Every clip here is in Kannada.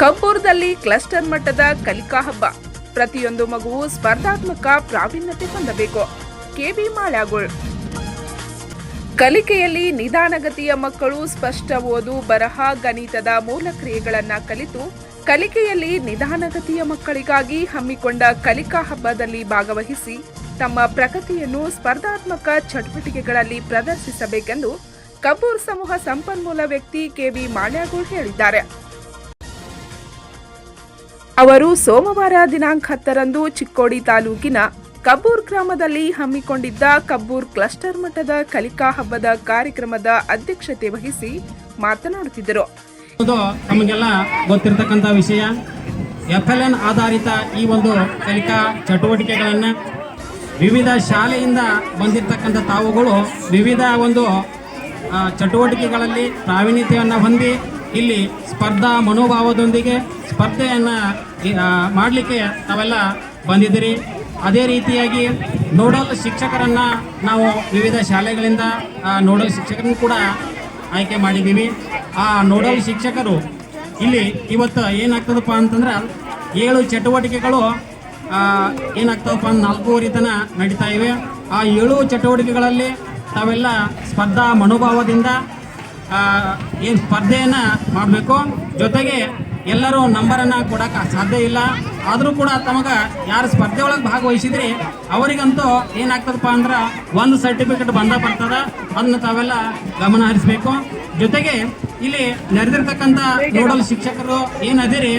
ಕಬ್ಬೂರ್ದಲ್ಲಿ ಕ್ಲಸ್ಟರ್ ಮಟ್ಟದ ಕಲಿಕಾ ಹಬ್ಬ. ಪ್ರತಿಯೊಂದು ಮಗುವು ಸ್ಪರ್ಧಾತ್ಮಕ ಪ್ರಾವೀಣ್ಯತೆ ಹೊಂದಬೇಕು. ಕೆಬಿ ಮಾಳ್ಯಾಗೋಳ್. ಕಲಿಕೆಯಲ್ಲಿ ನಿಧಾನಗತಿಯ ಮಕ್ಕಳು ಸ್ಪಷ್ಟ ಓದು ಬರಹ ಗಣಿತದ ಮೂಲ ಕ್ರಿಯೆಗಳನ್ನ ಕಲಿತು ಕಲಿಕೆಯಲ್ಲಿ ನಿಧಾನಗತಿಯ ಮಕ್ಕಳಿಗಾಗಿ ಹಮ್ಮಿಕೊಂಡ ಕಲಿಕಾ ಹಬ್ಬದಲ್ಲಿ ಭಾಗವಹಿಸಿ ತಮ್ಮ ಪ್ರಗತಿಯನ್ನು ಸ್ಪರ್ಧಾತ್ಮಕ ಚಟುವಟಿಕೆಗಳಲ್ಲಿ ಪ್ರದರ್ಶಿಸಬೇಕೆಂದು ಕಬ್ಬೂರ್ ಸಮೂಹ ಸಂಪನ್ಮೂಲ ವ್ಯಕ್ತಿ ಕೆಬಿ ಮಾಳ್ಯಾಗೋಳ್ ಹೇಳಿದ್ದಾರೆ. ಅವರು ಸೋಮವಾರ ದಿನಾಂಕ ಹತ್ತರಂದು ಚಿಕ್ಕೋಡಿ ತಾಲೂಕಿನ ಕಬ್ಬೂರ್ ಗ್ರಾಮದಲ್ಲಿ ಹಮ್ಮಿಕೊಂಡಿದ್ದ ಕಬ್ಬೂರ್ ಕ್ಲಸ್ಟರ್ ಮಟ್ಟದ ಕಲಿಕಾ ಹಬ್ಬದ ಕಾರ್ಯಕ್ರಮದ ಅಧ್ಯಕ್ಷತೆ ವಹಿಸಿ ಮಾತನಾಡುತ್ತಿದ್ದರು. ನಮಗೆಲ್ಲ ಗೊತ್ತಿರತಕ್ಕಂಥ ವಿಷಯ. ಎಫ್ ಎಲ್ ಎನ್ ಆಧಾರಿತ ಈ ಒಂದು ಕಲಿಕಾ ಚಟುವಟಿಕೆಗಳನ್ನು ವಿವಿಧ ಶಾಲೆಯಿಂದ ಬಂದಿರತಕ್ಕಂಥ ತಾವುಗಳು ವಿವಿಧ ಒಂದು ಚಟುವಟಿಕೆಗಳಲ್ಲಿ ಪ್ರಾವೀಣ್ಯತೆಯನ್ನು ಹೊಂದಿ ಇಲ್ಲಿ ಸ್ಪರ್ಧಾ ಮನೋಭಾವದೊಂದಿಗೆ ಸ್ಪರ್ಧೆಯನ್ನು ಮಾಡಲಿಕ್ಕೆ ತಾವೆಲ್ಲ ಬಂದಿದ್ದೀರಿ. ಅದೇ ರೀತಿಯಾಗಿ ನೋಡಲ್ ಶಿಕ್ಷಕರನ್ನು ನಾವು ವಿವಿಧ ಶಾಲೆಗಳಿಂದ ನೋಡಲ್ ಶಿಕ್ಷಕರನ್ನು ಕೂಡ ಆಯ್ಕೆ ಮಾಡಿದ್ದೀವಿ. ಆ ನೋಡಲ್ ಶಿಕ್ಷಕರು ಇಲ್ಲಿ ಇವತ್ತು ಏನಾಗ್ತದಪ್ಪ ಅಂತಂದ್ರೆ ಏಳು ಚಟುವಟಿಕೆಗಳು ಏನಾಗ್ತವಪ್ಪ ಅಂದ್ರೆ ನಾಲ್ಕೂವರೆ ತನ ನಡೀತಾ ಇವೆ. ಆ ಏಳು ಚಟುವಟಿಕೆಗಳಲ್ಲಿ ತಾವೆಲ್ಲ ಸ್ಪರ್ಧಾ ಮನೋಭಾವದಿಂದ ಏನು ಸ್ಪರ್ಧೆಯನ್ನು ಮಾಡಬೇಕು? ಜೊತೆಗೆ ಎಲ್ಲರೂ ನಂಬರನ್ನು ಕೊಡೋಕೆ ಸಾಧ್ಯ ಇಲ್ಲ. ಆದರೂ ಕೂಡ ತಮಗೆ ಯಾರು ಸ್ಪರ್ಧೆ ಒಳಗೆ ಭಾಗವಹಿಸಿದ್ರಿ ಅವರಿಗಂತೂ ಏನಾಗ್ತದಪ್ಪ ಅಂದ್ರೆ ಒಂದು ಸರ್ಟಿಫಿಕೇಟ್ ಬಂದ ಬರ್ತದ. ಅದನ್ನ ತಾವೆಲ್ಲ ಗಮನ ಹರಿಸಬೇಕು. ಜೊತೆಗೆ ಇಲ್ಲಿ ನೆರೆದಿರ್ತಕ್ಕಂಥ ನೋಡಲ್ ಶಿಕ್ಷಕರು ಏನದಿರಿ,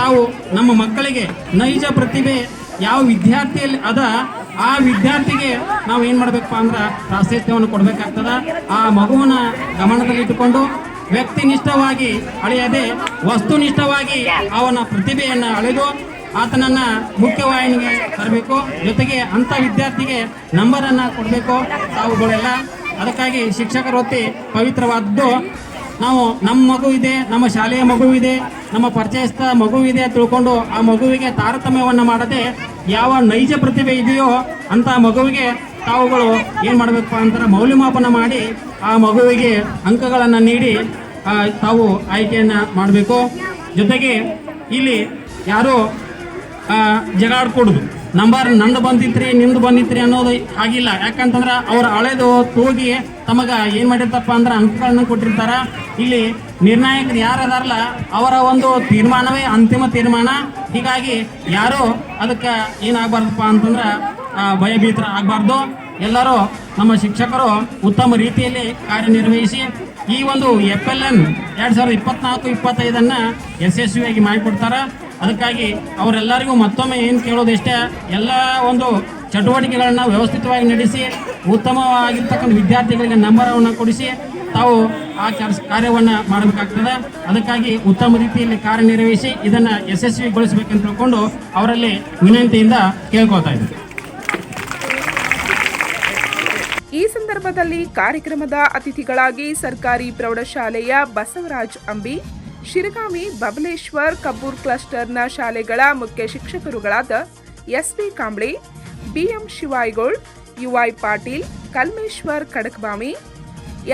ತಾವು ನಮ್ಮ ಮಕ್ಕಳಿಗೆ ನೈಜ ಪ್ರತಿಭೆ ಯಾವ ವಿದ್ಯಾರ್ಥಿಯಲ್ಲಿ ಅದ ಆ ವಿದ್ಯಾರ್ಥಿಗೆ ನಾವು ಏನು ಮಾಡಬೇಕಪ್ಪ ಅಂದ್ರೆ ಪ್ರಾಶಸ್ತ್ಯವನ್ನು ಕೊಡಬೇಕಾಗ್ತದ. ಆ ಮಗುವನ್ನ ಗಮನದಲ್ಲಿಟ್ಟುಕೊಂಡು ವ್ಯಕ್ತಿನಿಷ್ಠವಾಗಿ ಅಳೆಯದೆ, ವಸ್ತುನಿಷ್ಠವಾಗಿ ಅವನ ಪ್ರತಿಭೆಯನ್ನು ಅಳೆದು ಆತನನ್ನ ಮುಖ್ಯವಾಹಿನಿಗೆ ತರಬೇಕು. ಜೊತೆಗೆ ಅಂಥ ವಿದ್ಯಾರ್ಥಿಗೆ ನಂಬರನ್ನು ಕೊಡಬೇಕು. ತಾವುಗಳೆಲ್ಲ ಅದಕ್ಕಾಗಿ ಶಿಕ್ಷಕರ ವೃತ್ತಿ ಪವಿತ್ರವಾದದ್ದು ನಾವು ನಮ್ಮ ಮಗು ಇದೆ ನಮ್ಮ ಶಾಲೆಯ ಮಗು ಇದೆ ನಮ್ಮ ಪರಿಚಯಸ್ಥ ಮಗು ಇದೆ ತಿಳ್ಕೊಂಡು ಆ ಮಗುವಿಗೆ ತಾರತಮ್ಯವನ್ನು ಮಾಡದೆ ಯಾವ ನೈಜ ಪ್ರತಿಭೆ ಇದೆಯೋ ಅಂತ ಮಗುವಿಗೆ ತಾವುಗಳು ಏನು ಮಾಡಬೇಕು ಅಂತಾರೆ ಮೌಲ್ಯಮಾಪನ ಮಾಡಿ ಆ ಮಗುವಿಗೆ ಅಂಕಗಳನ್ನು ನೀಡಿ ತಾವು ಆಯ್ಕೆಯನ್ನು ಮಾಡಬೇಕು. ಜೊತೆಗೆ ಇಲ್ಲಿ ಯಾರು ಆ, ಜಗಾಡ್ಕೊಡುದು. ನಂಬರ್ ನಂದು ಬಂದಿತ್ರಿ ನಿಂದು ಬಂದಿತ್ರಿ ಅನ್ನೋದು ಆಗಿಲ್ಲ ಯಾಕಂತಂದ್ರೆ ಅವ್ರು ಹಳೆದು ತೂಗಿ ತಮಗ ಏನು ಮಾಡಿರ್ತಪ್ಪ ಅಂದ್ರೆ ಅಂಕಗಳನ್ನ ಕೊಟ್ಟಿರ್ತಾರ. ಇಲ್ಲಿ ನಿರ್ಣಾಯಕರು ಯಾರು ಅದಾರಲ್ಲ ಅವರ ಒಂದು ತೀರ್ಮಾನವೇ ಅಂತಿಮ ತೀರ್ಮಾನ. ಹೀಗಾಗಿ ಯಾರು ಅದಕ್ಕೆ ಏನಾಗಬಾರ್ದಪ್ಪ ಅಂತಂದ್ರೆ ಭಯಭೀತರ ಆಗಬಾರ್ದು. ಎಲ್ಲರೂ ನಮ್ಮ ಶಿಕ್ಷಕರು ಉತ್ತಮ ರೀತಿಯಲ್ಲಿ ಕಾರ್ಯನಿರ್ವಹಿಸಿ, ಈ ಒಂದು ಎಫ್ ಎಲ್ ಎನ್ ಎರಡು ಸಾವಿರದ ಇಪ್ಪತ್ನಾಲ್ಕು, ಇಪ್ಪತ್ತೈದನ್ನು ಯಶಸ್ವಿಯಾಗಿ ಮಾಡಿಕೊಡ್ತಾರೆ. ಅದಕ್ಕಾಗಿ ಅವರೆಲ್ಲರಿಗೂ ಮತ್ತೊಮ್ಮೆ ಏನು ಕೇಳೋದಿಷ್ಟೇ ಎಲ್ಲ ಒಂದು ಚಟುವಟಿಕೆಗಳನ್ನು ವ್ಯವಸ್ಥಿತವಾಗಿ ನಡೆಸಿ, ಉತ್ತಮವಾಗಿರ್ತಕ್ಕಂಥ ವಿದ್ಯಾರ್ಥಿಗಳಿಗೆ ನಂಬರವನ್ನು ಕೊಡಿಸಿ, ತಾವು ಆ ಕಾರ್ಯವನ್ನು ಮಾಡಬೇಕಾಗ್ತದೆ. ಅದಕ್ಕಾಗಿ ಉತ್ತಮ ರೀತಿಯಲ್ಲಿ ಕಾರ್ಯನಿರ್ವಹಿಸಿ, ಇದನ್ನು ಯಶಸ್ವಿಗೊಳಿಸಬೇಕಂತ ತಿಳ್ಕೊಂಡು ಅವರಲ್ಲಿ ವಿನಂತಿಯಿಂದ ಕೇಳ್ಕೊಳ್ತಾ ಇದ್ದೀನಿ. ಈ ಸಂದರ್ಭದಲ್ಲಿ ಕಾರ್ಯಕ್ರಮದ ಅತಿಥಿಗಳಾಗಿ ಸರ್ಕಾರಿ ಪ್ರೌಢಶಾಲೆಯ ಬಸವರಾಜ್ ಅಂಬಿ ಶಿರಗಾಮಿ ಬಬಲೇಶ್ವರ್ ಕಬ್ಬೂರ್ ಕ್ಲಸ್ಟರ್ನ ಶಾಲೆಗಳ ಮುಖ್ಯ ಶಿಕ್ಷಕರುಗಳಾದ SP Kamble, BM Shivaygol UY Patil, Kalmeshwar Khadakbhavi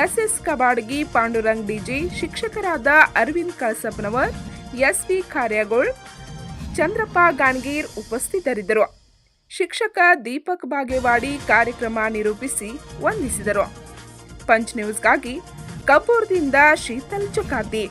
SS Kabadgi Pandurang DG, ಶಿಕ್ಷಕರಾದ ಅರವಿಂದ್ ಕಳಸಪ್ಪನವರ್, ಎಸ್ವಿ ಕಾರ್ಯಗೋಳ್, ಚಂದ್ರಪ್ಪ ಗಾಣಗೀರ್ ಉಪಸ್ಥಿತರಿದ್ದರು. ಶಿಕ್ಷಕ ದೀಪಕ್ ಬಾಗೇವಾಡಿ ಕಾರ್ಯಕ್ರಮ ನಿರೂಪಿಸಿ ವಂದಿಸಿದರು. ಪಂಚ್ ನ್ಯೂಸ್ಗಾಗಿ ಕಪೂರ್ದಿಂದ ಶೀತಲ್ ಚುಕಾತಿ